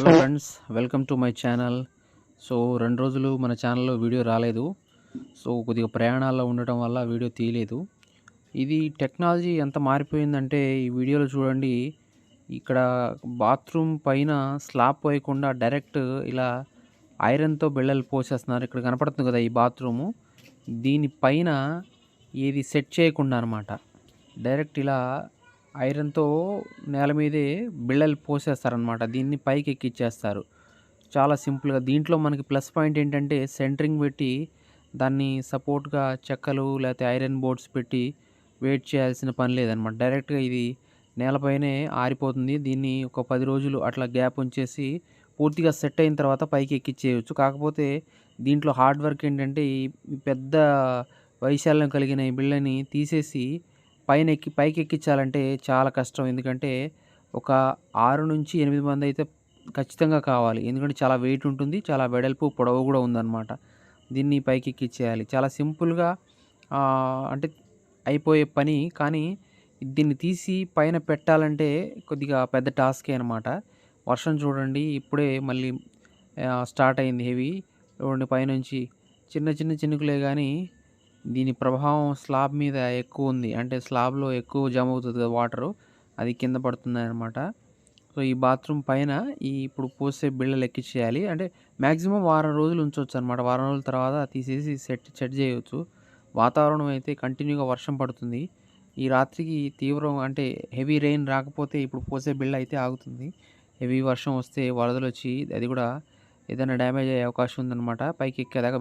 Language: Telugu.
Hello friends welcome to my channel. So రెండు రోజులు మన ఛానల్లో వీడియో రాలేదు. సో కొద్దిగా ప్రయాణాల్లో ఉండటం వల్ల వీడియో తీయలేదు. ఇది టెక్నాలజీ ఎంత మారిపోయిందంటే ఈ వీడియోలో చూడండి ఇక్కడ బాత్రూమ్ పైన స్లాబ్ పోయకుండా డైరెక్ట్ ఇలా ఐరన్తో బిళ్ళలు పోసేస్తున్నారు. ఇక్కడ కనపడుతుంది కదా ఈ బాత్రూము. దీనిపైన ఏది సెట్ చేయకుండా అనమాట డైరెక్ట్ ఇలా ఐరన్తో నేల మీదే బిళ్ళలు పోసేస్తారనమాట దీన్ని పైకి ఎక్కిచ్చేస్తారు చాలా సింపుల్గా దీంట్లో మనకి ప్లస్ పాయింట్ ఏంటంటే సెంటరింగ్ పెట్టి దాన్ని సపోర్ట్గా చెక్కలు లేకపోతే ఐరన్ బోర్డ్స్ పెట్టి వెయిట్ చేయాల్సిన పని లేదనమాట డైరెక్ట్గా ఇది నేలపైనే ఆరిపోతుంది. దీన్ని ఒక పది రోజులు అట్లా గ్యాప్ ఉంచేసి పూర్తిగా సెట్ అయిన తర్వాత పైకి ఎక్కిచ్చేయచ్చు కాకపోతే దీంట్లో హార్డ్ వర్క్ ఏంటంటే ఈ పెద్ద వైశాల్యం కలిగిన ఈ బిళ్ళని తీసేసి పైన ఎక్కి పైకి ఎక్కించాలంటే చాలా కష్టం. ఎందుకంటే ఒక ఆరు నుంచి ఎనిమిది మంది అయితే ఖచ్చితంగా కావాలి. ఎందుకంటే చాలా వెయిట్ ఉంటుంది చాలా వెడల్పు పొడవు కూడా ఉందన్నమాట. దీన్ని పైకి ఎక్కించేయాలి చాలా సింపుల్గా అంటే అయిపోయే పని. కానీ దీన్ని తీసి పైన పెట్టాలంటే కొద్దిగా పెద్ద టాస్కే అనమాట వర్షం చూడండి ఇప్పుడే మళ్ళీ స్టార్ట్ అయింది హెవీ. చూడండి పైనుంచి చిన్న చిన్న చినుకులే కానీ దీని ప్రభావం స్లాబ్ మీద ఎక్కువ ఉంది. అంటే స్లాబ్లో ఎక్కువ జమ అవుతుంది కదా వాటరు అది కింద పడుతుంది అనమాట సో ఈ బాత్రూమ్ పైన ఈ ఇప్పుడు పోసే బిళ్ళలు ఎక్కించేయాలి అంటే మ్యాక్సిమం వారం రోజులు ఉంచవచ్చు అనమాట వారం రోజుల తర్వాత తీసేసి సెట్ సెట్ చేయవచ్చు వాతావరణం అయితే కంటిన్యూగా వర్షం పడుతుంది. ఈ రాత్రికి తీవ్రం అంటే హెవీ రెయిన్ రాకపోతే ఇప్పుడు పోసే బిళ్ళ అయితే ఆగుతుంది. హెవీ వర్షం వస్తే వరదలు వచ్చి అది కూడా ఏదైనా డ్యామేజ్ అయ్యే అవకాశం ఉందన్నమాట. పైకి ఎక్కేదాకా